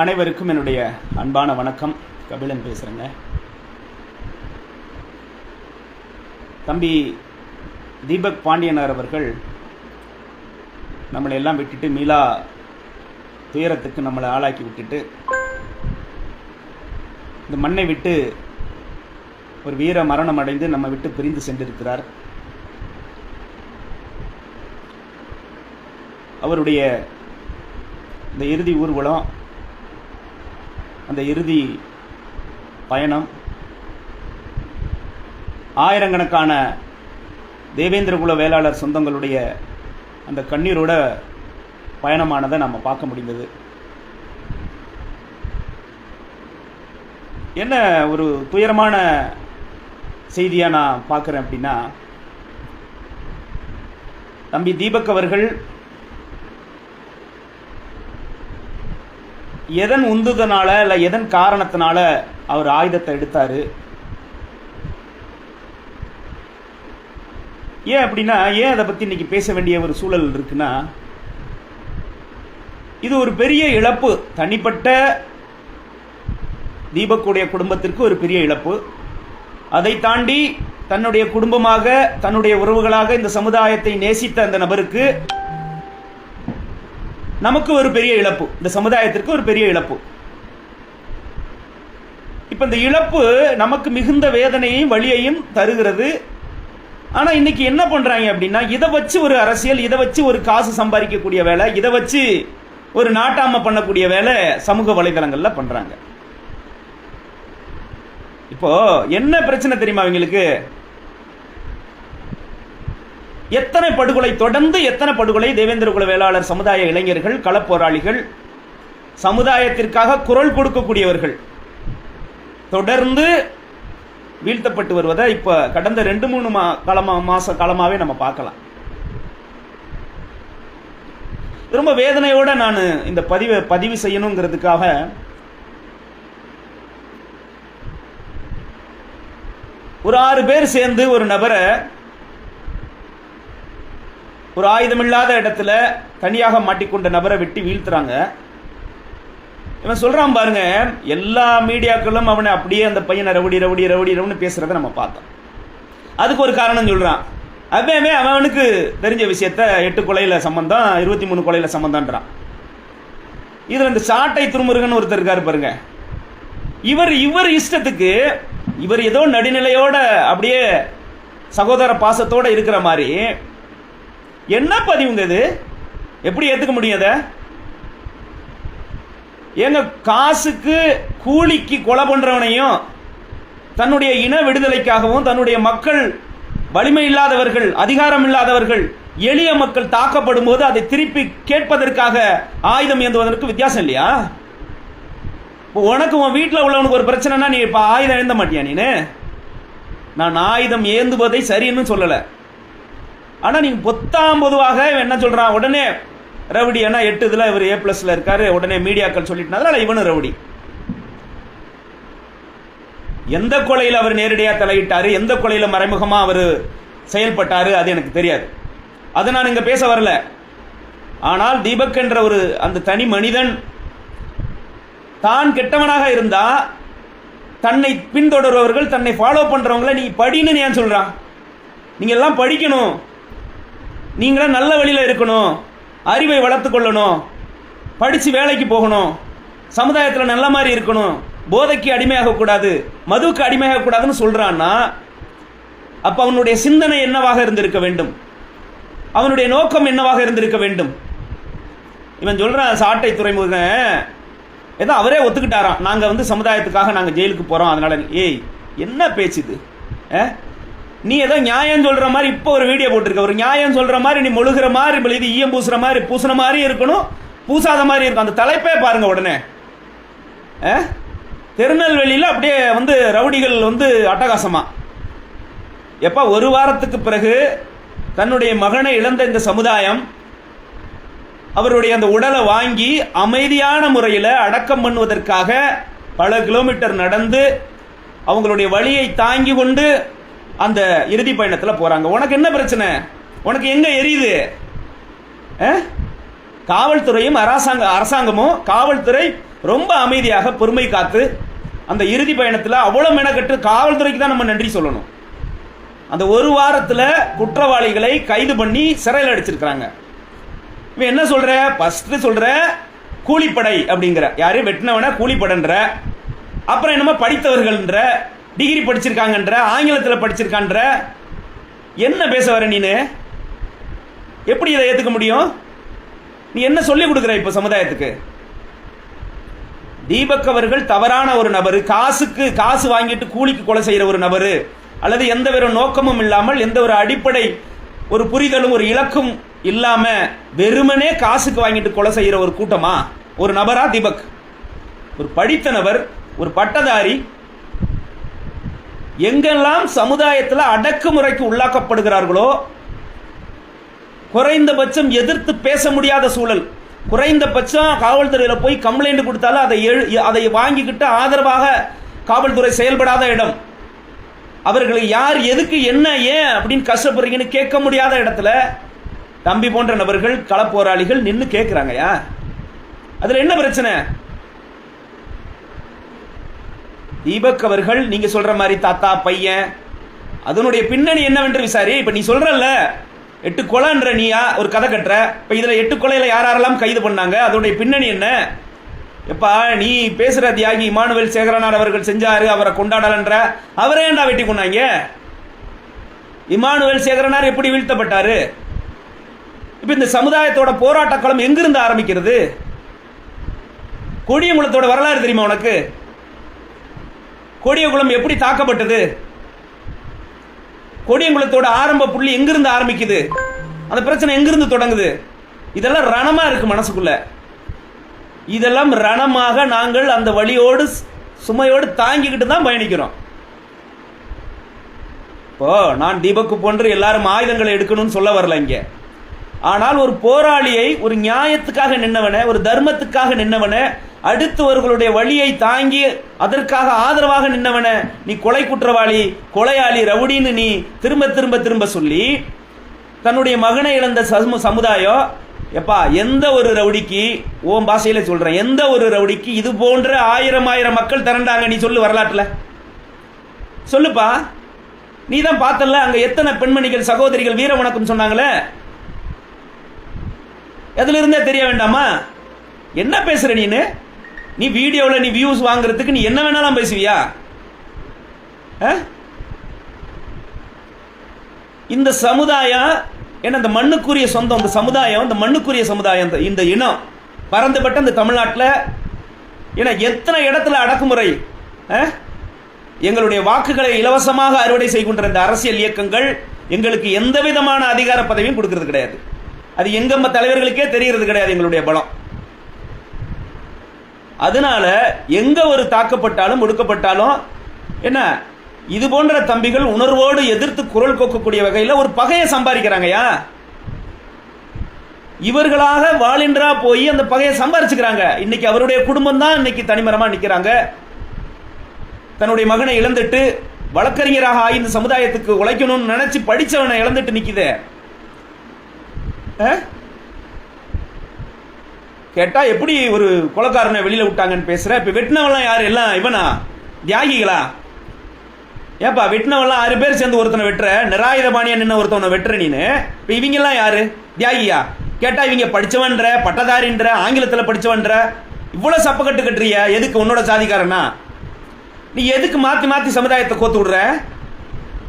அனைவருக்கும் என்னுடைய அன்பான வணக்கம். கபிலன் பேசுகிறேங்க தம்பி தீபக் பாண்டியனார் அவர்கள் நம்மளை எல்லாம் விட்டுட்டு மீளா துயரத்துக்கு நம்மளை ஆளாக்கி விட்டுட்டு இந்த மண்ணை விட்டு ஒரு வீர மரணம் அடைந்து நம்ம விட்டு பிரிந்து சென்றிருக்கிறார். அவருடைய இந்த இறுதி ஊர்வலம் அந்த இறுதி பயணம். ஆயிரக்கணக்கான தேவேந்திரகுல வேளாளர் சொந்தங்களுடைய அந்த கண்ணீரோட பயணமானதை நம்ம பார்க்க முடிந்தது. என்ன ஒரு துயரமான செய்தியாக நான் பார்க்குறேன் அப்படின்னா தம்பி தீபக் அவர்கள் எதன் உந்துதனால இல்லை எதன் காரணத்தினால அவர் ஆயுதத்தை எடுத்தார்? ஏன் அப்படின்னா ஏன் அதை பற்றி இன்னைக்கு பேச வேண்டிய ஒரு சூழல் இருக்குன்னா இது ஒரு பெரிய இழப்பு. தனிப்பட்ட தீபக்குடைய குடும்பத்திற்கு ஒரு பெரிய இழப்பு. அதை தாண்டி தன்னுடைய குடும்பமாக தன்னுடைய உறவுகளாக இந்த சமுதாயத்தை நேசித்த அந்த நபருக்கு நமக்கு ஒரு பெரிய இழப்பு. இந்த சமுதாயத்திற்கு ஒரு பெரிய இழப்பு. இப்போ இந்த இழப்பு நமக்கு மிகுந்த வேதனையையும் வழியையும் தருகிறது. ஆனால் இன்னைக்கு என்ன பண்ணுறாங்க அப்படின்னா இதை வச்சு ஒரு அரசியல் இதை வச்சு ஒரு காசு சம்பாதிக்கக்கூடிய வேலை இதை வச்சு ஒரு நாட்டாம பண்ணக்கூடிய வேலை சமூக வலைதளங்களில் பண்ணுறாங்க இப்போ என்ன பிரச்சனை தெரியுமா அவங்களுக்கு எத்தனை படுகொலை தொடர்ந்து எத்தனை படுகொலை தேவேந்திர குல வேளாளர் சமுதாய இளைஞர்கள் களப்போராளிகள் சமுதாயத்திற்காக குரல் கொடுக்கக்கூடியவர்கள். தொடர்ந்து வீழ்த்தப்பட்டு வருவதை இப்ப கடந்த ரெண்டு மூணு மா காலமா மாச காலமாவே நம்ம பார்க்கலாம். ரொம்ப வேதனையோட நான் இந்த பதிவை பதிவு செய்யணுங்கிறதுக்காக ஒரு ஆறு பேர் சேர்ந்து ஒரு நபரை ஒரு ஆயுதம் இல்லாத இடத்துல தனியாக மாட்டிக்கொண்ட நபரை வெட்டி வீழ்த்துறாங்க. இவன் சொல்கிறான் பாருங்க எல்லா மீடியாக்களும் அவனை அப்படியே அந்த பையனை ரவுடி ரவுடி ரவுடி ரவுன்னு பேசுகிறத நம்ம பார்த்தோம். அதுக்கு ஒரு காரணம் சொல்கிறான் அவன் அவனுக்கு தெரிஞ்ச விஷயத்த எட்டு கொலையில் சம்பந்தம் இருபத்தி மூணு கொலையில் சம்பந்தம்ன்றான். இதில் இந்த சாட்டை துருமுருகன் ஒருத்தர் இருக்காரு பாருங்க. இவர் இவர் இஷ்டத்துக்கு இவர் ஏதோ நடுநிலையோட அப்படியே சகோதர பாசத்தோட இருக்கிற மாதிரி என்ன பதிவுங்க இது? எப்படி ஏத்துக்க முடியும் அதை? ஏங்க காசுக்கு கூலிக்கு கொலை பண்றவனையும் தன்னுடைய இன விடுதலைக்காகவும் தன்னுடைய மக்கள் வலிமை இல்லாதவர்கள் அதிகாரம் இல்லாதவர்கள் எளிய மக்கள் தாக்கப்படும் போது அதை திருப்பி கேட்பதற்காக ஆயுதம் ஏந்துவதற்கு வித்தியாசம் இல்லையா? இப்போ உனக்கு உன் வீட்டில் உள்ளவனுக்கு ஒரு பிரச்சனைனா நீ இப்போ ஆயுதம் ஏந்த மாட்டியா நீனு? நான் ஆயுதம் ஏந்துவதை சரின்னு சொல்லலை. ஆனால் நீங்கள் பொத்தாம் பொதுவாக இவன் என்ன சொல்கிறான் உடனே ரவுடி ஏன்னா எட்டு இதில் இவர் ஏ ப்ளஸில் இருக்காரு. உடனே மீடியாக்கள் சொல்லிட்டனால இவனும் ரவுடி. எந்த கொலையில் அவர் நேரடியாக தலையிட்டார்? எந்த கொலையில் மறைமுகமாக அவர் செயல்பட்டார்? அது எனக்கு தெரியாது. அதை நான் இங்கே பேச வரல. ஆனால் தீபக் என்ற ஒரு அந்த தனி மனிதன் தான் கெட்டவனாக இருந்தா தன்னை பின்தொடர்பவர்கள் தன்னை ஃபாலோ பண்றவங்கள நீ படின்னு ஏன் சொல்றான்? நீங்க எல்லாம் படிக்கணும். நீங்களாம் நல்ல வழியில் இருக்கணும். அறிவை வளர்த்து கொள்ளணும். படித்து வேலைக்கு போகணும். சமுதாயத்தில் நல்ல மாதிரி இருக்கணும். போதைக்கு அடிமையாகக்கூடாது மதுவுக்கு அடிமையாகக்கூடாதுன்னு சொல்கிறான்னா அப்போ அவனுடைய சிந்தனை என்னவாக இருந்திருக்க வேண்டும்? அவனுடைய நோக்கம் என்னவாக இருந்திருக்க வேண்டும்? இவன் சொல்கிறான் சாட்டை துறைமுகன் ஏதோ அவரே ஒத்துக்கிட்டாராம். நாங்கள் வந்து சமுதாயத்துக்காக நாங்கள் ஜெயிலுக்கு போகிறோம் அதனால ஏய் என்ன பேச்சு இது? நீ ஏதோ நியாயம் சொல்கிற மாதிரி இப்போ ஒரு வீடியோ போட்டிருக்க. ஒரு நியாயம் சொல்கிற மாதிரி நீ மொழுகிற மாதிரி இது ஈயம் பூசுற மாதிரி பூசுன மாதிரி இருக்கணும். பூசாத மாதிரி இருக்கும். அந்த தலைப்பே பாருங்க உடனே. திருநெல்வேலியில் அப்படியே வந்து ரவுடிகள் வந்து அட்டகாசமா. எப்போ ஒரு வாரத்துக்கு பிறகு தன்னுடைய மகனை இழந்த இந்த சமுதாயம் அவருடைய அந்த உடலை வாங்கி அமைதியான முறையில் அடக்கம் பண்ணுவதற்காக பல கிலோமீட்டர் நடந்து அவங்களுடைய வழியை தாங்கி கொண்டு அந்த இறுதி பயணத்தில் போறாங்க. உனக்கு என்ன பிரச்சனை? உனக்கு எங்க எரியுது? காவல்துறையும் அரசாங்க அரசாங்கமும் காவல்துறை ரொம்ப அமைதியாக பொறுமை காத்து அந்த இறுதி பயணத்தில் அவ்வளோ மெனக்கட்டு காவல்துறைக்கு தான் நம்ம நன்றி சொல்லணும். அந்த ஒரு வாரத்தில் குற்றவாளிகளை கைது பண்ணி சிறையில் அடிச்சிருக்கிறாங்க. இவன் என்ன சொல்கிற ஃபஸ்ட்டு சொல்கிற கூலிப்படை அப்படிங்கிற. யாரையும் வெட்டினவன கூலிப்படைன்ற. அப்புறம் என்னமோ படித்தவர்கள்ன்ற. டிகிரி படிச்சிருக்காங்கன்ற ஆங்கிலத்தில் படிச்சிருக்கான்ற என்ன பேச வர நீனு? எப்படி இதை ஏத்துக்க முடியும்? நீ என்ன சொல்லி கொடுக்குற இப்ப சமுதாயத்துக்கு? தீபக் அவர்கள் தவறான ஒரு நபர் காசுக்கு காசு வாங்கிட்டு கூலிக்கு கொலை செய்யற ஒரு நபர் அல்லது எந்த ஒரு நோக்கமும் இல்லாமல் எந்த ஒரு அடிப்படை ஒரு புரிதலும் ஒரு இலக்கும் இல்லாம வெறுமனே காசுக்கு வாங்கிட்டு கொலை செய்யற ஒரு கூட்டமா? ஒரு நபரா தீபக்? ஒரு படித்த நபர் ஒரு பட்டதாரி எங்கெல்லாம் சமுதாயத்தில் அடக்குமுறைக்கு உள்ளாக்கப்படுகிறார்களோ குறைந்தபட்சம் எதிர்த்து பேச முடியாத சூழல். குறைந்தபட்சம் காவல்துறையில் போய் கம்ப்ளைண்ட் கொடுத்தாலும் அதை எழு அதை வாங்கிக்கிட்டு ஆதரவாக காவல்துறை செயல்படாத இடம். அவர்களை யார் எதுக்கு என்ன ஏன் அப்படின்னு கஷ்டப்படுறீங்கன்னு கேட்க முடியாத இடத்துல தம்பி போன்ற நபர்கள் களப்போராளிகள் நின்று கேட்குறாங்கயா அதில் என்ன பிரச்சனை? தீபக் அவர்கள் நீங்க சொல்ற மாதிரி தாத்தா பையன் அதனுடைய பின்னணி என்னவென்று விசாரி. இப்ப நீ சொல்கிறல்ல எட்டு கொலைன்ற நீயா ஒரு கதை கட்டுற. இப்ப இதுல எட்டு கொலையில யார் யாரெல்லாம் கைது பண்ணாங்க? அதனுடைய பின்னணி என்ன? எப்பா நீ பேசுற தியாகி இமானுவேல் சேகரனார் அவர்கள் செஞ்சாரு அவரை கொண்டாடலன்ற. அவரே ஏன்டா வெட்டி கொண்டாங்க இமானுவேல் சேகரனார் எப்படி வீழ்த்தப்பட்டாரு? இப்ப இந்த சமுதாயத்தோட போராட்ட களம் எங்கிருந்து ஆரம்பிக்கிறது? கொடியங்குளத்தோட வரலாறு தெரியுமா உனக்கு? கொடியகுளம் எப்படி தாக்கப்பட்டது? கொடியங்குளத்தோட ஆரம்ப புள்ளி எங்கிருந்து ஆரம்பிக்குது? அந்த பிரச்சனை எங்கிருந்து தொடங்குது? இதெல்லாம் ரணமா இருக்கு மனசுக்குள்ள. இதெல்லாம் ரணமாக நாங்கள் அந்த வழியோடு சுமையோடு தாங்கிக்கிட்டு தான் பயணிக்கிறோம். இப்போ நான் தீபக்கு போன்று எல்லாரும் ஆயுதங்களை எடுக்கணும்னு சொல்ல வரல இங்க. ஆனால் ஒரு போராளியை ஒரு நியாயத்துக்காக நின்னவன ஒரு தர்மத்துக்காக நின்னவனை அடுத்தவர்களுடைய வழியை தாங்கி அதற்காக ஆதரவாக நின்னவன நீ கொலை குற்றவாளி கொலையாளி ரவுடின்னு நீ திரும்ப திரும்ப திரும்ப சொல்லி தன்னுடைய மகனை இழந்த சமு சமுதாயம் எப்பா எந்த ஒரு ரவுடிக்கு ஓம் பாசையில் சொல்கிறேன் எந்த ஒரு ரவுடிக்கு இது போன்ற ஆயிரம் ஆயிரம் மக்கள் திரண்டாங்க நீ சொல்லு வரலாற்றில். சொல்லுப்பா. நீ தான் பார்த்தல அங்கே எத்தனை பெண்மணிகள் சகோதரிகள் வீர வணக்கம் சொன்னாங்களே? எதுல இருந்தே தெரிய வேண்டாமா? என்ன பேசுற நீனு? நீ வீடியோவில் நீ வியூஸ் வாங்குறதுக்கு நீ என்ன வேணாலும் பேசுவியா ஆ? இந்த சமுதாயம் ஏன்னா இந்த மண்ணுக்குரிய சொந்தம் இந்த சமுதாயம் இந்த மண்ணுக்குரிய சமுதாயம் இந்த- இந்த இனம் பறந்துபட்ட இந்த தமிழ்நாட்டில் ஏன்னா எத்தனை இடத்துல அடக்குமுறை ஆ? எங்களுடைய வாக்குகளை இலவசமாக அறுவடை செய்கின்ற இந்த அரசியல் இயக்கங்கள் எங்களுக்கு எந்த விதமான அதிகார பதவியும் கொடுக்கறது கிடையாது அது எங்கம்ம தலைவர்களுக்கே தெரிகிறது கிடையாது எங்களுடைய பலம் அதனால எங்க ஒரு தாக்கப்பட்டாலும் ஒடுக்கப்பட்டாலும் என்ன இது போன்ற தம்பிகள் உணர்வோடு எதிர்த்து குரல் கொக்கக்கூடிய வகையில் ஒரு பகையை சம்பாதிக்கிறாங்கயா இவர்களாக வாலின்றா போய் அந்த பகையை சம்பாரிச்சுக்கிறாங்க இன்னைக்கு அவருடைய குடும்பம் தான் இன்னைக்கு தனிமரமா நிற்கிறாங்க தன்னுடைய மகனை இழந்துட்டு வழக்கறிஞராக ஆகி இந்த சமுதாயத்துக்கு உழைக்கணும்னு நினைச்சு படித்தவனை இழந்துட்டு நிக்குதே. கேட்டால் கேட்டா எப்படி ஒரு கொலக்காரனை வெளியில விட்டாங்கன்னு பேசுற? இப்ப வெட்டினவெல்லாம் யாரு? எல்லாம் இவனா? தியாகிகளா? ஏப்பா வெட்டினவெல்லாம் ஆறு பேர் சேர்ந்து ஒருத்தனை வெட்டுற? நிராயுதபாணியா நின்று ஒருத்தவனை வெட்டுற நீனு? இப்ப இவங்க எல்லாம் யாரு? தியாகியா? கேட்டா இவங்க படிச்சவன்ற பட்டதாரின்ற ஆங்கிலத்துல படிச்சவன்ற இவ்வளவு சப்பக்கட்டு கட்டுறிய எதுக்கு உன்னோட சாதிக்காரனா? நீ எதுக்கு மாத்தி மாத்தி சமுதாயத்தை கோத்து விடுற?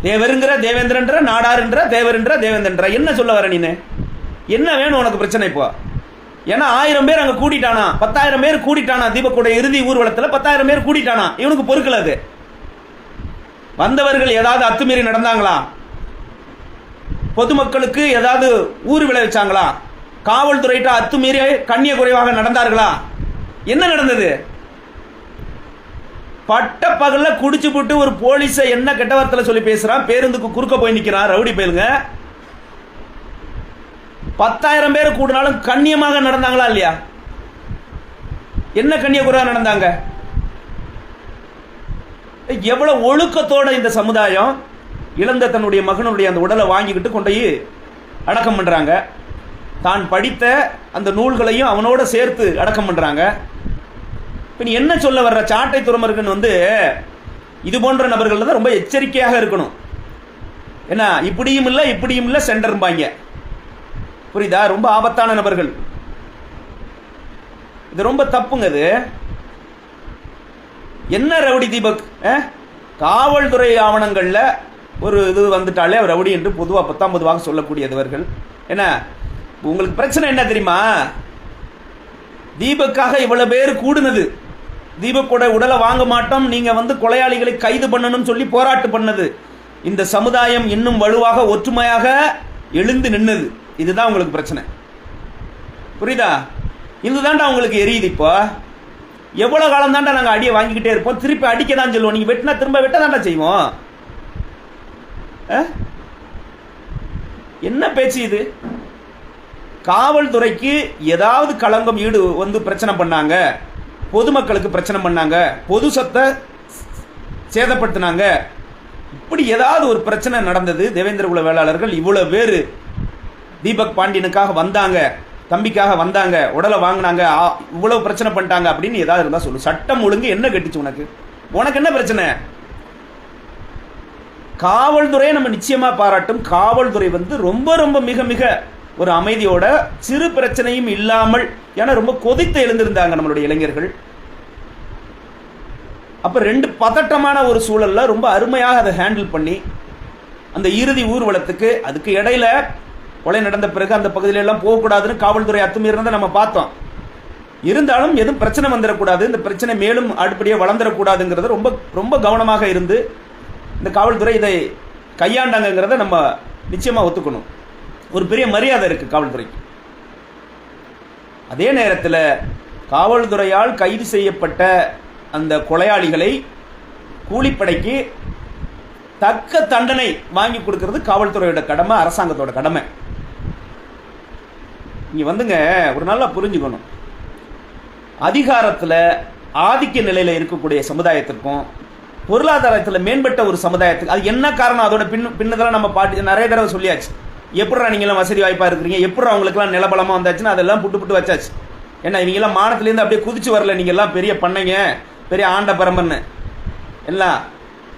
தேவருங்கிற தேவேந்திரன்ற நாடாருன்ற தேவருன்ற தேவேந்திரன்ற. என்ன சொல்ல வர நீனு? என்ன வேணும் உனக்கு பிரச்சனை இப்போ? ஏன்னா ஆயிரம் பேர் அங்க கூட்டிட்டானா பத்தாயிரம் பேர் கூட்டிட்டானா தீபக்கோட இறுதி ஊர்வலத்துல? பத்தாயிரம் பேர் கூட்டிட்டானா இவனுக்கு பொறுக்கல அது. வந்தவர்கள் ஏதாவது அத்துமீறி நடந்தாங்களா? பொதுமக்களுக்கு ஏதாவது ஊர் விளைவிச்சாங்களா காவல்துறையிட்ட அத்துமீறி கண்ணிய குறைவாக நடந்தார்களா? என்ன நடந்தது? பட்ட பகல்ல குடிச்சு போட்டு ஒரு போலீஸை என்ன கெட்ட சொல்லி பேசுறான்? பேருந்துக்கு குறுக்க போய் நிற்கிறான் ரவுடி பயிலுங்க. பத்தாயிரம் பேர் கூடினாலும் கண்ணியமாக நடந்தாங்களா இல்லையா? என்ன கண்ணியகுராக நடந்தாங்க? எவ்வளவு ஒழுக்கத்தோட இந்த சமுதாயம் இழந்த தன்னுடைய மகனுடைய அந்த உடலை வாங்கிக்கிட்டு கொண்டு போய் அடக்கம் பண்ணுறாங்க தான் படித்த அந்த நூல்களையும் அவனோட சேர்த்து அடக்கம் பண்ணுறாங்க இப்போ நீ என்ன சொல்ல வர்ற சாட்டை துறமருகன் வந்து இது போன்ற நபர்கள் தான் ரொம்ப எச்சரிக்கையாக இருக்கணும். ஏன்னா இப்படியும் இல்லை இப்படியும் இல்லை சென்டர்பாங்க புரியுதா? ரொம்ப ஆபத்தான நபர்கள். இது ரொம்ப தப்புங்க இது. என்ன ரவுடி தீபக்? காவல்துறை ஆவணங்களில் ஒரு இது வந்துட்டாலே அவர் ரவுடி என்று பொதுவாக பத்தாம் பொதுவாக சொல்லக்கூடியவர்கள் என்ன? உங்களுக்கு பிரச்சனை என்ன தெரியுமா? தீபக்காக இவ்வளவு பேர் கூடுனது. தீபக்கோட உடலை வாங்க மாட்டோம். நீங்க வந்து கொலையாளிகளை கைது பண்ணணும்னு சொல்லி போராட்டு பண்ணது. இந்த சமுதாயம் இன்னும் வலுவாக ஒற்றுமையாக எழுந்து நின்னது. இதுதான் உங்களுக்கு பிரச்சனை. புரியுதா? இதுதான்டா உங்களுக்கு எரியுது இப்போ. எவ்வளோ காலம் தாண்டா நாங்கள் அடியை வாங்கிக்கிட்டே இருப்போம். திருப்பி அடிக்க தான் சொல்லுவோம். நீங்கள் வெட்டினா திரும்ப வெட்ட தாண்டா செய்வோம் என்ன பேச்சு இது? காவல்துறைக்கு ஏதாவது களங்கம் ஈடு வந்து பிரச்சனை பண்ணாங்க. பொதுமக்களுக்கு பிரச்சனை பண்ணாங்க. பொது சொத்தை சேதப்படுத்தினாங்க. இப்படி ஏதாவது ஒரு பிரச்சனை நடந்தது. தேவேந்திர குல வேளாளர்கள் இவ்வளோ பேர் தீபக் பாண்டியனுக்காக வந்தாங்க தம்பிக்காக வந்தாங்க உடலை வாங்கினாங்க இவ்வளவு பிரச்சனை பண்ணிட்டாங்க அப்படின்னு ஏதாவது இருந்தால் சொல்லு. சட்டம் ஒழுங்கு என்ன கெட்டுச்சு உனக்கு? உனக்கு என்ன பிரச்சனை? காவல்துறையை நம்ம நிச்சயமா பாராட்டும். காவல்துறை வந்து ரொம்ப ரொம்ப மிக மிக ஒரு அமைதியோட சிறு பிரச்சனையும் இல்லாமல் ஏன்னா ரொம்ப கொதித்து எழுந்திருந்தாங்க நம்மளுடைய இளைஞர்கள். அப்ப ரெண்டு பதட்டமான ஒரு சூழல்ல ரொம்ப அருமையாக அதை ஹேண்டில் பண்ணி அந்த இறுதி ஊர்வலத்துக்கு அதுக்கு இடையில கொலை நடந்த பிறகு அந்த பகுதியில எல்லாம் போகக்கூடாதுன்னு காவல்துறை அத்துமீறினதை நம்ம பார்த்தோம். இருந்தாலும் எதுவும் பிரச்சனை வந்துடக்கூடாது இந்த பிரச்சனை மேலும் அடுப்படியாக வளர்ந்துடக்கூடாதுங்கிறது ரொம்ப ரொம்ப கவனமாக இருந்து இந்த காவல்துறை இதை கையாண்டாங்கங்கிறத நம்ம நிச்சயமாக ஒத்துக்கணும். ஒரு பெரிய மரியாதை இருக்குது காவல்துறைக்கு. அதே நேரத்தில் காவல்துறையால் கைது செய்யப்பட்ட அந்த கொலையாளிகளை கூலிப்படைக்கு தக்க தண்டனை வாங்கி கொடுக்கறது காவல்துறையோட கடமை அரசாங்கத்தோட கடமை. நீங்கள் வந்துங்க ஒரு நல்லா புரிஞ்சுக்கணும். அதிகாரத்தில் ஆதிக்க நிலையில் இருக்கக்கூடிய சமுதாயத்திற்கும் பொருளாதாரத்தில் மேம்பட்ட ஒரு சமுதாயத்துக்கு அது என்ன காரணம்? அதோட பின் பின்னதெல்லாம் நம்ம பாட்டு நிறைய தடவை சொல்லியாச்சு. எப்படா நீங்களாம் வசதி வாய்ப்பாக இருக்கிறீங்க? எப்படா அவங்களுக்குலாம் நிலபலமாக வந்தாச்சுன்னா அதெல்லாம் புட்டு புட்டு வச்சாச்சு. ஏன்னா இவங்கெல்லாம் மானத்துலேருந்து அப்படியே குதிச்சு வரல. நீங்கெல்லாம் பெரிய பண்ணைங்க பெரிய ஆண்ட பரம்பன்னு. எல்லாம்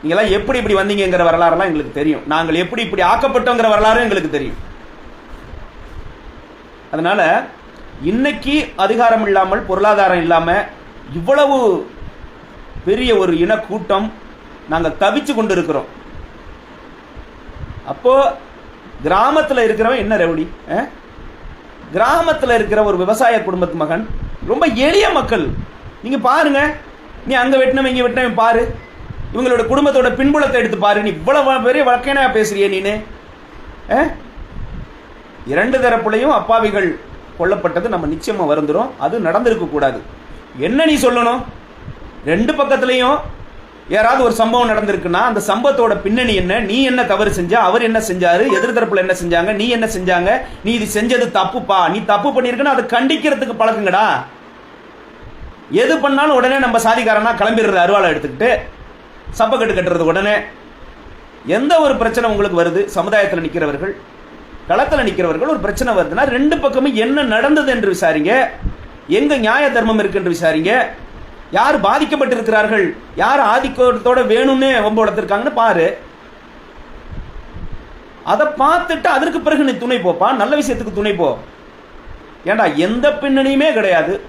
நீங்கள்லாம் எப்படி இப்படி வந்தீங்கங்கிற வரலாறுலாம் எங்களுக்கு தெரியும். நாங்கள் எப்படி இப்படி ஆக்கப்பட்டோங்கிற வரலாறும் எங்களுக்கு தெரியும். அதனால இன்னைக்கு அதிகாரம் இல்லாமல் பொருளாதாரம் இல்லாமல் இவ்வளவு பெரிய ஒரு இனக்கூட்டம் நாங்கள் தவிச்சு கொண்டு இருக்கிறோம் அப்போ கிராமத்தில் இருக்கிறவன் என்ன ரவுடி? கிராமத்தில் இருக்கிற ஒரு விவசாய குடும்பத்து மகன் ரொம்ப எளிய மக்கள். நீங்க பாருங்க நீ அங்க வெட்டினவன் இங்க வெட்டினவன் பாரு. இவங்களோட குடும்பத்தோட பின்புலத்தை எடுத்து பாரு. நீ இவ்வளவு பெரிய வழக்கேனா பேசுறிய நீனு? இரண்டு தரப்புலையும் அப்பாவிகள் கொல்லப்பட்டது நம்ம நிச்சயமாக வருந்துடும் அது நடந்திருக்க கூடாது. என்ன நீ சொல்லணும்? ரெண்டு பக்கத்துலையும் யாராவது ஒரு சம்பவம் நடந்திருக்குன்னா அந்த சம்பவத்தோட பின்னணி என்ன? நீ என்ன தவறு செஞ்ச அவர் என்ன செஞ்சாரு? எதிர்த்தரப்புல என்ன செஞ்சாங்க? நீ என்ன செஞ்சாங்க? நீ இது செஞ்சது தப்புப்பா? நீ தப்பு பண்ணியிருக்குன்னா அதை கண்டிக்கிறதுக்கு பழக்குங்கடா. எது பண்ணாலும் உடனே நம்ம சாதிக்காரனா கிளம்பிடுறது அருவாளை எடுத்துக்கிட்டு சப்பக்கட்டு கட்டுறது உடனே. எந்த ஒரு பிரச்சனை உங்களுக்கு வருது? சமுதாயத்தில் நிற்கிறவர்கள் களத்தில் நிற்கிறவர்கள் ஒரு பிரச்சனை வருதுன்னா ரெண்டு பக்கமும் என்ன நடந்தது என்று விசாரிங்க. எங்க நியாய தர்மம் இருக்கு என்று விசாரிங்க. யார் பாதிக்கப்பட்டிருக்கிறார்கள்? யார் ஆதிக்கத்தோட வேணும்னு வம்பு வளர்த்துருக்காங்கன்னு பாரு. அதை பார்த்துட்டு அதற்கு பிறகு நீ துணை போப்பா. நல்ல விஷயத்துக்கு துணை போ. ஏண்டா எந்த பின்னணியுமே கிடையாது.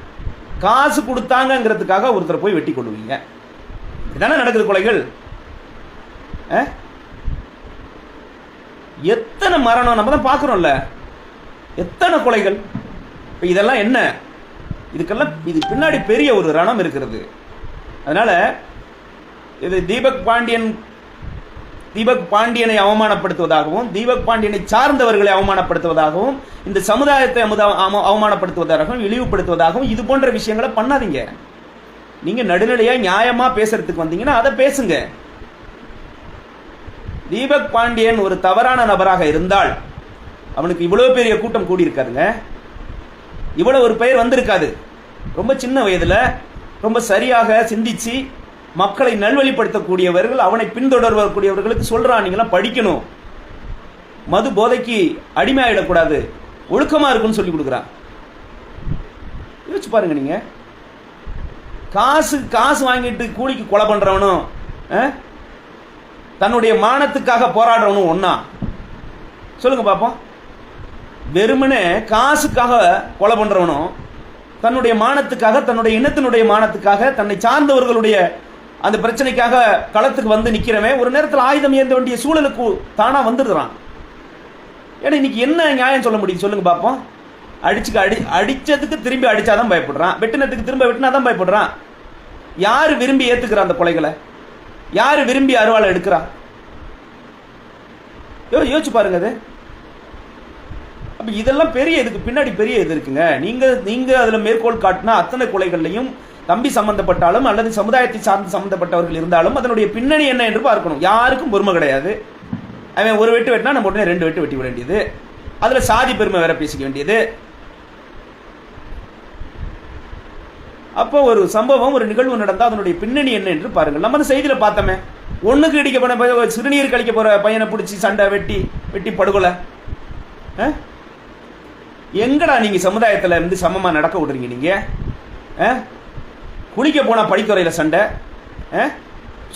காசு கொடுத்தாங்கங்கிறதுக்காக ஒருத்தர் போய் வெட்டி கொள்வீங்க இதானே நடக்குது கொலைகள்? ஆ? எத்தனை மரணம்? நம்ம தான் பார்க்குறோம்ல. எத்தனை கொலைகள்? இப்போ இதெல்லாம் என்ன? இதுக்கெல்லாம் இது பின்னாடி பெரிய ஒரு ரணம் இருக்கிறது. அதனால் இது தீபக் பாண்டியன் தீபக் பாண்டியனை அவமானப்படுத்துவதாகவும் தீபக் பாண்டியனை சார்ந்தவர்களை அவமானப்படுத்துவதாகவும் இந்த சமுதாயத்தை அவமானப்படுத்துவதாகவும் இழிவுபடுத்துவதாகவும் இது போன்ற விஷயங்களை பண்ணாதீங்க. நீங்கள் நடுநிலையாக நியாயமாக பேசுறதுக்கு வந்தீங்கன்னா அதை பேசுங்க. தீபக் பாண்டியன் ஒரு தவறான நபராக இருந்தால் அவனுக்கு இவ்வளவு பெரிய கூட்டம் கூடியிருக்காதுங்க. இவ்வளவு ஒரு பெயர் வந்திருக்காது. ரொம்ப சின்ன வயதுல ரொம்ப சரியாக சிந்திச்சு மக்களை நல்வழிப்படுத்தக்கூடியவர்கள் அவனை பின்தொடர்வக்கூடியவர்களுக்கு சொல்றான் நீங்களாம் படிக்கணும். மது போதைக்கு அடிமையாயிடக்கூடாது ஒழுக்கமா இருக்குன்னு சொல்லி கொடுக்குறான் யோசிச்சு பாருங்க நீங்க. காசு காசு வாங்கிட்டு கூலிக்கு கொலை பண்றவனும் தன்னுடைய மானத்துக்காக போராடுறவனும் ஒன்னா சொல்லுங்க பார்ப்போம் வெறுமனே காசுக்காக கொலை பண்றவனும் தன்னுடைய மானத்துக்காக தன்னுடைய இனத்தினுடைய மானத்துக்காக தன்னை சார்ந்தவர்களுடைய அந்த பிரச்சனைக்காக களத்துக்கு வந்து நிற்கிறவன் ஒரு நேரத்தில் ஆயுதம் ஏந்த வேண்டிய சூழலுக்கு தானா வந்துடுறான். ஏன்னா இன்னைக்கு என்ன நியாயம் சொல்ல முடியும் சொல்லுங்க பார்ப்போம் அடிச்சுக்க அடி அடித்ததுக்கு திரும்பி அடிச்சாதான் பயப்படுறான். வெட்டினத்துக்கு திரும்ப வெட்டினாதான் பயப்படுறான். யார் விரும்பி ஏற்றுக்கிறான் அந்த கொலைகளை? யார் விரும்பி அருவாளை எடுக்கிறா? யோசிச்சு பாருங்க அது. அப்போ இதெல்லாம் பெரிய இதுக்கு பின்னாடி பெரிய இது இருக்குங்க. நீங்கள் நீங்கள் அதில் மேற்கோள் காட்டினா அத்தனை கொலைகள்லையும் தம்பி சம்பந்தப்பட்டாலும் அல்லது சமுதாயத்தை சார்ந்து சம்பந்தப்பட்டவர்கள் இருந்தாலும் அதனுடைய பின்னணி என்ன என்று பார்க்கணும். யாருக்கும் பொறுமை கிடையாது. அவன் ஒரு வெட்டு வெட்டினா நம்ம உடனே ரெண்டு வெட்டு வெட்டி விட வேண்டியது. அதில் சாதி பெருமை வேற பேசிக்க வேண்டியது. அப்போ ஒரு சம்பவம் ஒரு நிகழ்வு நடந்தால் அதனுடைய பின்னணி என்ன என்று பாருங்கள். நம்ம அந்த செய்தியில் பார்த்தோமே. ஒன்றுக்கு இடிக்க போன சிறுநீர் கழிக்க போகிற பையனை பிடிச்சி சண்டை வெட்டி வெட்டி படுகொலை. எங்கடா நீங்கள் சமுதாயத்தில் இருந்து சமமாக நடக்க விடுறீங்க நீங்கள் குளிக்க போனால் படித்துறையில் சண்டை.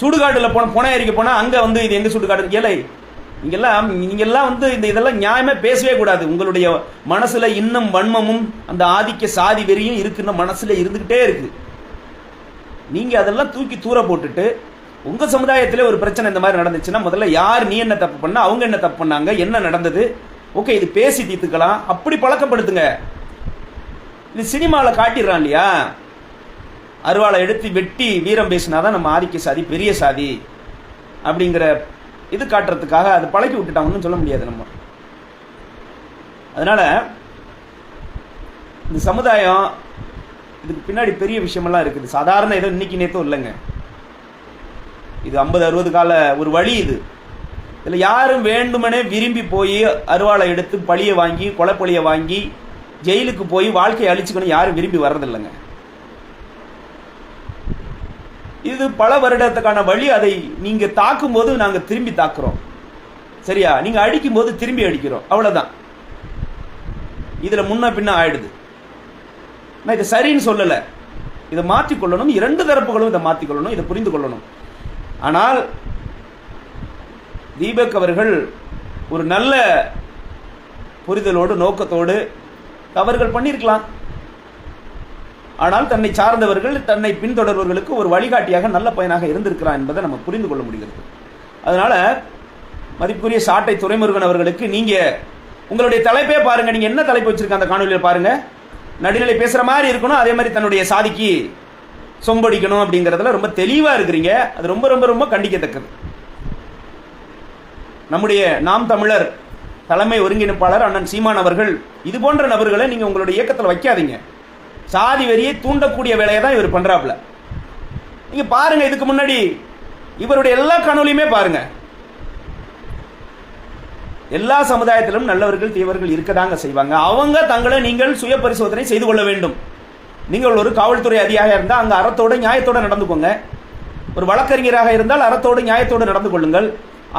சுடுகாட்டில் போன புனையரிக்க போனால் அங்கே வந்து இது எங்கே சுடுகாடு ஏலை நீங்கெல்லாம் நீங்கெல்லாம் வந்து இந்த இதெல்லாம் நியாயமே பேசவே கூடாது. உங்களுடைய மனசில் இன்னும் வன்மமும் அந்த ஆதிக்க சாதி வெறியும் இருக்குன்னு மனசில் இருந்துக்கிட்டே இருக்கு நீங்கள் அதெல்லாம் தூக்கி தூர போட்டுட்டு உங்கள் சமுதாயத்தில் ஒரு பிரச்சனை இந்த மாதிரி நடந்துச்சுன்னா முதல்ல யார் நீ என்ன தப்பு பண்ண அவங்க என்ன தப்பு பண்ணாங்க என்ன நடந்தது? ஓகே இது பேசி தீர்த்துக்கலாம். அப்படி பழக்கப்படுத்துங்க. இது சினிமாவில் காட்டிடுறான் இல்லையா? அருவாளை எடுத்து வெட்டி வீரம் பேசினாதான் நம்ம ஆதிக்க சாதி பெரிய சாதி அப்படிங்கிற இது காட்டுறதுக்காக அது பழக்கி விட்டுட்டாங்கன்னு சொல்ல முடியாது நம்ம. அதனால இந்த சமுதாயம் இதுக்கு பின்னாடி பெரிய விஷயமெல்லாம் இருக்குது. சாதாரண ஏதோ இன்னைக்கு நேத்தும் இல்லைங்க. இது ஐம்பது அறுபது கால ஒரு வழி இது. இதில் யாரும் வேண்டுமனே விரும்பி போய் அருவாளை எடுத்து பழியை வாங்கி கொலைப்பழிய வாங்கி ஜெயிலுக்கு போய் வாழ்க்கையை அழிச்சுக்கணும் யாரும் விரும்பி வர்றதில்லைங்க. இது பல வருடத்துக்கான வழி. அதை நீங்க தாக்கும் போது நாங்க திரும்பி தாக்குறோம். சரியா? நீங்க அடிக்கும் போது திரும்பி அடிக்கிறோம். அவ்வளவுதான். இதுல முன்ன பின்ன ஆயிடுது. நான் இதை சரின்னு சொல்லல. இதை மாற்றிக்கொள்ளணும். இரண்டு தரப்புகளும் இதை மாற்றிக்கொள்ளணும். இதை புரிந்து கொள்ளணும். ஆனால் தீபக் அவர்கள் ஒரு நல்ல புரிதலோடு நோக்கத்தோடு தவறுகள் பண்ணியிருக்கலாம். ஆனால் தன்னை சார்ந்தவர்கள் தன்னை பின்தொடர்வர்களுக்கு ஒரு வழிகாட்டியாக நல்ல பையனாக இருந்திருக்கிறான் என்பதை நம்ம புரிந்து கொள்ள முடிகிறது. அதனால மதிப்புக்குரிய சாட்டை துறைமுருகன் அவர்களுக்கு நீங்க உங்களுடைய தலைப்பே பாருங்க. நீங்க என்ன தலைப்பு வச்சிருக்க அந்த காணொலியில் பாருங்க. நடுநிலை பேசுற மாதிரி இருக்கணும். அதே மாதிரி தன்னுடைய சாதிக்கு சொம்படிக்கணும் அப்படிங்கறதுல ரொம்ப தெளிவா இருக்கிறீங்க. அது ரொம்ப ரொம்ப ரொம்ப கண்டிக்கத்தக்கது. நம்முடைய நாம் தமிழர் தலைமை ஒருங்கிணைப்பாளர் அண்ணன் சீமான் அவர்கள் இது போன்ற நபர்களை நீங்க உங்களுடைய இயக்கத்தில் வைக்காதீங்க. சாதி வெறியை தூண்டக்கூடிய வேலையை தான் இவர் பண்ணுறாப்புல நீங்கள் பாருங்க இதுக்கு முன்னாடி இவருடைய எல்லா கனவுலையுமே பாருங்க. எல்லா சமுதாயத்திலும் நல்லவர்கள் தீவர்கள் இருக்கதாங்க செய்வாங்க. அவங்க தங்களை நீங்கள் சுய பரிசோதனை செய்து கொள்ள வேண்டும். நீங்கள் ஒரு காவல்துறை அதிகாரியாக இருந்தால் அங்கே அறத்தோடு நியாயத்தோடு நடந்துக்கோங்க. ஒரு வழக்கறிஞராக இருந்தால் அறத்தோடு நியாயத்தோடு நடந்து கொள்ளுங்கள்.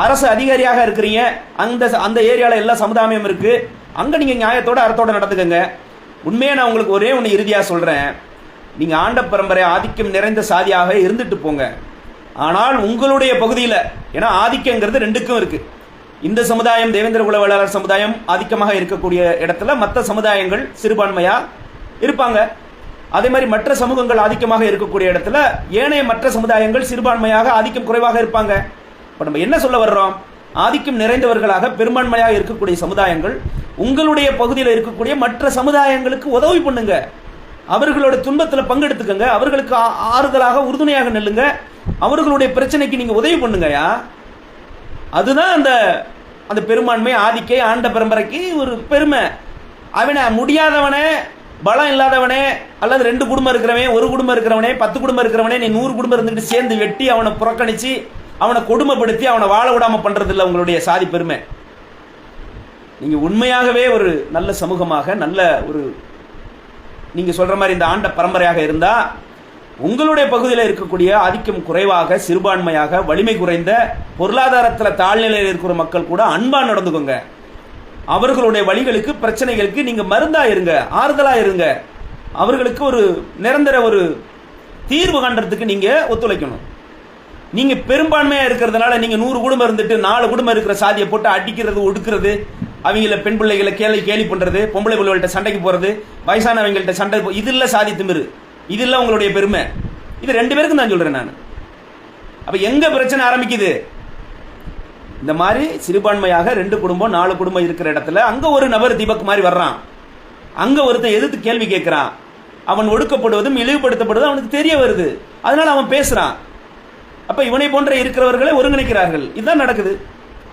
அரசு அதிகாரியாக இருக்கிறீங்க அந்த அந்த ஏரியாவில் எல்லா சமுதாயமும் இருக்குது அங்கே நீங்கள் நியாயத்தோட அறத்தோடு நடந்துக்கங்க. உண்மையை நான் உங்களுக்கு ஒரே ஒன்று இறுதியாக சொல்கிறேன் நீங்கள் ஆண்ட பரம்பரை ஆதிக்கம் நிறைந்த சாதியாக இருந்துட்டு போங்க. ஆனால் உங்களுடைய பகுதியில் ஏன்னா ஆதிக்கங்கிறது ரெண்டுக்கும் இருக்குது இந்த சமுதாயம் தேவேந்திர குல வேளாளர் சமுதாயம் ஆதிக்கமாக இருக்கக்கூடிய இடத்துல மற்ற சமுதாயங்கள் சிறுபான்மையாக இருப்பாங்க. அதே மாதிரி மற்ற சமூகங்கள் ஆதிக்கமாக இருக்கக்கூடிய இடத்துல ஏனைய மற்ற சமுதாயங்கள் சிறுபான்மையாக ஆதிக்கம் குறைவாக இருப்பாங்க. இப்போ நம்ம என்ன சொல்ல வர்றோம்? ஆதிக்கம் நிறைந்தவர்களாக பெரும்பான்மையாக இருக்கக்கூடிய சமுதாயங்கள் உங்களுடைய பகுதியில் இருக்கக்கூடிய மற்ற சமுதாயங்களுக்கு உதவி பண்ணுங்க. அவர்களோட துன்பத்தில் பங்கெடுத்துக்கங்க. அவர்களுக்கு ஆறுதலாக உறுதுணையாக நெல்லுங்க. அவர்களுடைய பிரச்சனைக்கு நீங்க உதவி பண்ணுங்கயா அதுதான் அந்த அந்த பெரும்பான்மை ஆதிக்கை ஆண்ட பரம்பரைக்கு ஒரு பெருமை. அவனை முடியாதவனே பலம் இல்லாதவனே அல்லது ரெண்டு குடும்பம் இருக்கிறவன் ஒரு குடும்பம் இருக்கிறவனே பத்து குடும்பம் இருக்கிறவனே நீ நூறு குடும்பம் இருந்துக்கிட்டு சேர்ந்து வெட்டி அவனை புறக்கணிச்சு அவனை கொடுமைப்படுத்தி அவனை வாழ விடாம பண்றது உங்களுடைய சாதி பெருமை. நீங்கள் உண்மையாகவே ஒரு நல்ல சமூகமாக நல்ல ஒரு நீங்கள் சொல்கிற மாதிரி இந்த ஆண்ட பரம்பரையாக இருந்தால் உங்களுடைய பகுதியில் இருக்கக்கூடிய ஆதிக்கம் குறைவாக சிறுபான்மையாக வலிமை குறைந்த பொருளாதாரத்தில் தாழ்நிலையில் இருக்கிற மக்கள் கூட அன்பாக நடந்துக்கோங்க. அவர்களுடைய வழிகளுக்கு பிரச்சனைகளுக்கு நீங்கள் மருந்தாக இருங்க ஆறுதலாக இருங்க. அவர்களுக்கு ஒரு நிரந்தர ஒரு தீர்வு காண்றதுக்கு நீங்கள் ஒத்துழைக்கணும். நீங்கள் பெரும்பான்மையாக இருக்கிறதுனால நீங்கள் நூறு குடும்பம் இருந்துட்டு நாலு குடும்பம் இருக்கிற சாதியை போட்டு அடிக்கிறது ஒடுக்கிறது அவங்கள பெண் பிள்ளைகளை கேலி கேலி பண்ணுறது பொம்பளை பிள்ளைகள்கிட்ட சண்டைக்கு போகிறது வயசானவங்கள்ட்ட சண்டை போ- இது இல்லை சாதி திமிரு. இது இல்லை உங்களுடைய பெருமை. இது ரெண்டு பேருக்கும் தான் சொல்கிறேன் நான். அப்போ எங்கே பிரச்சனை ஆரம்பிக்குது? இந்த மாதிரி சிறுபான்மையாக ரெண்டு குடும்பம் நாலு குடும்பம் இருக்கிற இடத்துல அங்கே ஒரு நபர் தீபக் மாதிரி வர்றான். அங்கே ஒருத்தன் எதிர்த்து கேள்வி கேட்குறான். அவன் ஒடுக்கப்படுவதும் இழிவுபடுத்தப்படுவதும் அவனுக்கு தெரிய வருது. அதனால் அவன் பேசுகிறான் அப்போ இவனை போன்ற இருக்கிறவர்களை ஒருங்கிணைக்கிறார்கள். இதுதான் நடக்குது.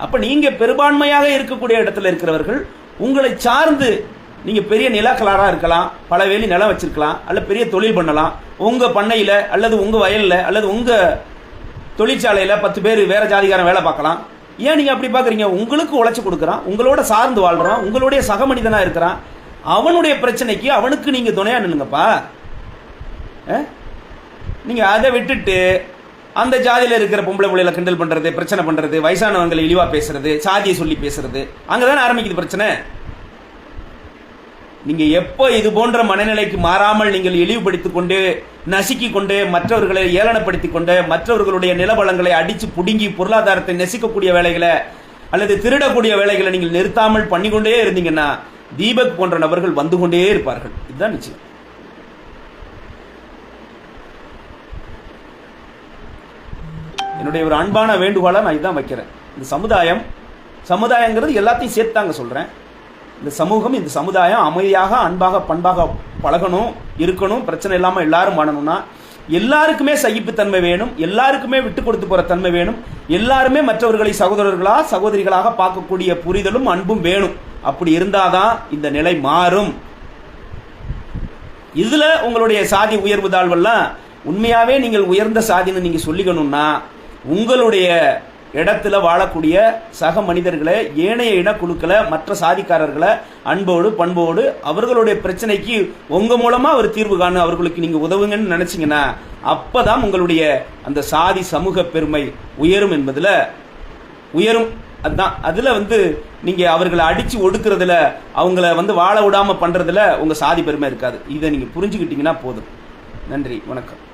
அப்ப நீங்க பெரும்பான்மையாக இருக்கக்கூடிய இடத்துல இருக்கிறவர்கள் உங்களை சார்ந்து நீங்க பெரிய நிலக்கலாரா இருக்கலாம் பல வேலி நிலம் வச்சிருக்கலாம் அல்ல பெரிய தொழில் பண்ணலாம். உங்க பண்ணையில அல்லது உங்க வயல்ல அல்லது உங்க தொழிற்சாலையில பத்து பேர் வேற ஜாதிகாரன் வேலை பார்க்கலாம். ஏன் நீங்க அப்படி பாக்குறீங்க உங்களுக்கு உழைச்சி கொடுக்குறான் உங்களோட சார்ந்து வாழ்றான் உங்களுடைய சக மனிதனா இருக்கிறான். அவனுடைய பிரச்சனைக்கு அவனுக்கு நீங்க துணையா நின்னுங்கப்பா நீங்கள் நீங்க அதை விட்டுட்டு அந்த ஜாதியில் இருக்கிற பொம்பளை பிள்ளைகளை கிண்டல் பண்ணுறது பிரச்சனை பண்ணுறது வயசானவங்களை இழிவாக பேசுறது சாதியை சொல்லி பேசுறது அங்கதானே ஆரம்பிக்குது பிரச்சனை? நீங்கள் எப்போ இது போன்ற மனநிலைக்கு மாறாமல் நீங்கள் இழிவுபடுத்திக் கொண்டு நசுக்கி கொண்டு மற்றவர்களை ஏளனப்படுத்தி கொண்டு மற்றவர்களுடைய நிலவளங்களை அடித்து பிடுங்கி பொருளாதாரத்தை நெசிக்கக்கூடிய வேலைகளை அல்லது திருடக்கூடிய வேலைகளை நீங்கள் நிறுத்தாமல் பண்ணிக்கொண்டே இருந்தீங்கன்னா தீபக் போன்ற நபர்கள் வந்து கொண்டே இருப்பார்கள். இதுதான் நிச்சயம். என்னுடைய ஒரு அன்பான வேண்டுகோளை நான் இதான் வைக்கிறேன். இந்த சமுதாயம் சமுதாயங்கிறது எல்லாத்தையும் சேர்த்தாங்க சொல்கிறேன் இந்த சமூகம் இந்த சமுதாயம் அமைதியாக அன்பாக பண்பாக பழகணும் இருக்கணும் பிரச்சனை இல்லாமல் எல்லாரும் வாழணும்னா எல்லாருக்குமே சகிப்புத்தன்மை வேணும் எல்லாருக்குமே விட்டு கொடுத்து போகிற தன்மை வேணும் எல்லாருமே மற்றவர்களை சகோதரர்களாக சகோதரிகளாக பார்க்கக்கூடிய புரிதலும் அன்பும் வேணும். அப்படி இருந்தாதான் இந்த நிலை மாறும். இதுல உங்களுடைய சாதி உயர்வு தாழ்வெல்லாம் உண்மையாவே நீங்கள் உயர்ந்த சாதின்னு நீங்க சொல்லிக்கணும்னா உங்களுடைய இடத்துல வாழக்கூடிய சக மனிதர்களை ஏனைய இனக்குழுக்களை மற்ற சாதிக்காரர்களை அன்போடு பண்போடு அவர்களுடைய பிரச்சனைக்கு உங்க மூலமா ஒரு தீர்வு காணும் அவர்களுக்கு நீங்க உதவுங்கன்னு நினைச்சீங்கன்னா அப்பதான் உங்களுடைய அந்த சாதி சமூக பெருமை உயரும் என்பதுல உயரும். அதுதான். அதுல வந்து நீங்க அவர்களை அடிச்சு ஒடுக்குறதுல அவங்கள வந்து வாழ விடாம பண்றதுல உங்க சாதி பெருமை இருக்காது. இதை நீங்க புரிஞ்சுக்கிட்டீங்கன்னா போதும். நன்றி. வணக்கம்.